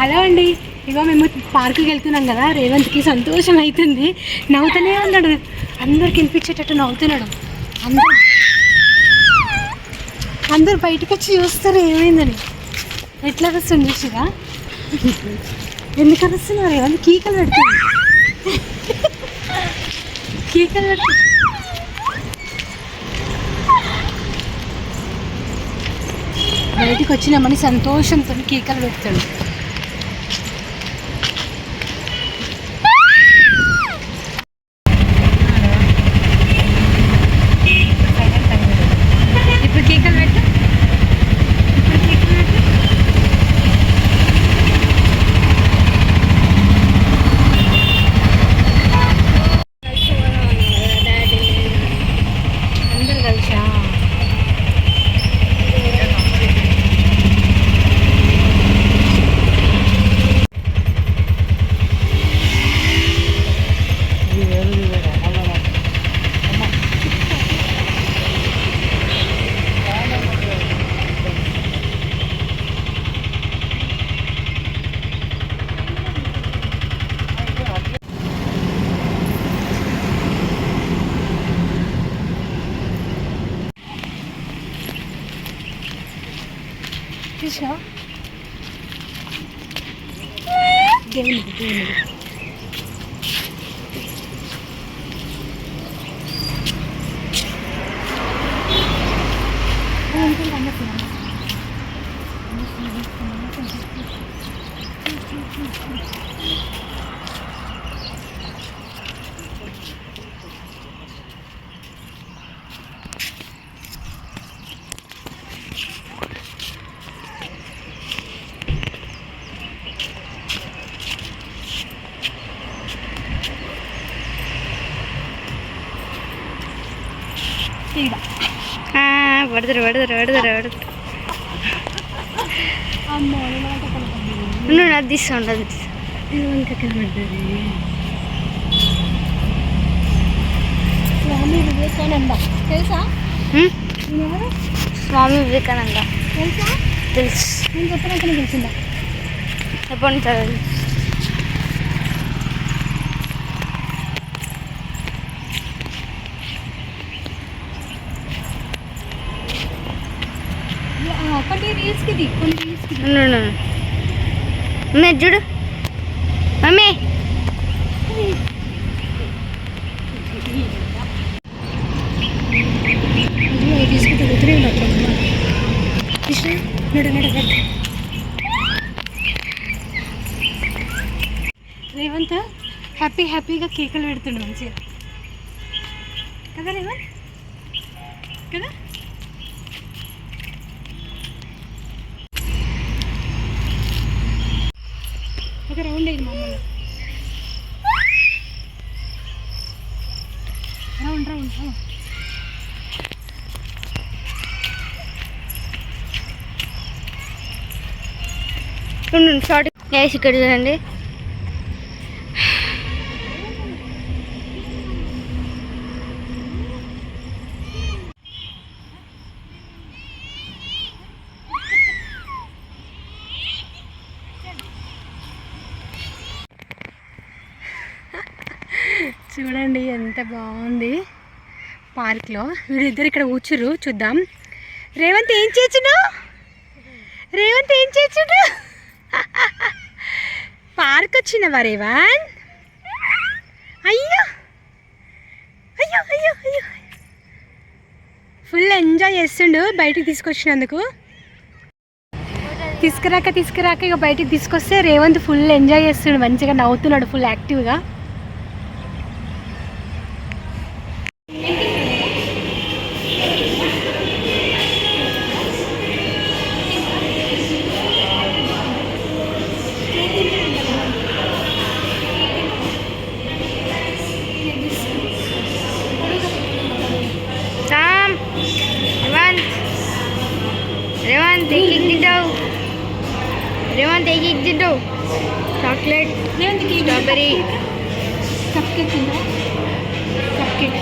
Hello అండి. ఇగో మేము పార్కుకి వెళ్తున్నాం కదా రేవంత్కి సంతోషం అవుతుంది నవ్వుతూనే ఉన్నాడు. అందరికి వినిపించేటట్టు నవ్వుతున్నాడు. అందరు అందరు బయటకు వచ్చి చూస్తారు ఏమైందని. ఎట్లా వస్తుంది చూసిగా ఎందుకు అరుస్తున్నారు రేవంత్? కీకలు పెడుతుంది. కీకలు పెడుతుంది. బయటికి వచ్చినామని సంతోషంతో కీకలు పెడతాడు 끝이야? 게임이고 게임이고 నువ్వు అది తీసుకోండి అది తీసుకో. ఇంకా కనపడ్డది స్వామి వివేకానంద. తెలుసా? స్వామి వివేకానంద. తెలుసా? తెలుసు. నేను చెప్పినాకనే తెలిసిందా? తెలుసు. కొన్ని మమ్మీ చూడు మమ్మీ కృష్ణ నడు నడు నడు రేవంత్ హ్యాపీ హ్యాపీగా కేకులు పెడుతుండు మంచిగా. కదా రేవంత్? కదా? Round round round short. Guys ఇక్కడ చూడండి. చూడండి ఎంత బాగుంది. పార్క్లో వీళ్ళిద్దరు ఇక్కడ కూర్చురు చూద్దాం. రేవంత్ ఏం చేచును రేవంత్ ఏం చేచుడు పార్క్ వచ్చినవా రేవంత్? అయ్యో! అయ్యో అయ్యో అయ్యో! ఫుల్ ఎంజాయ్ చేస్తుండు బయటికి తీసుకొచ్చినందుకు. తీసుకురాక తీసుకురాక ఇక బయటికి తీసుకొస్తే రేవంత్ ఫుల్ ఎంజాయ్ చేస్తుండు మంచిగా నవ్వుతున్నాడు ఫుల్ యాక్టివ్గా. రేవంత్ ఏక్ ఏక్ తింటావు చాక్లెట్ స్ట్రాబెరీ కప్ కేక్ ఉందా కప్ కేక్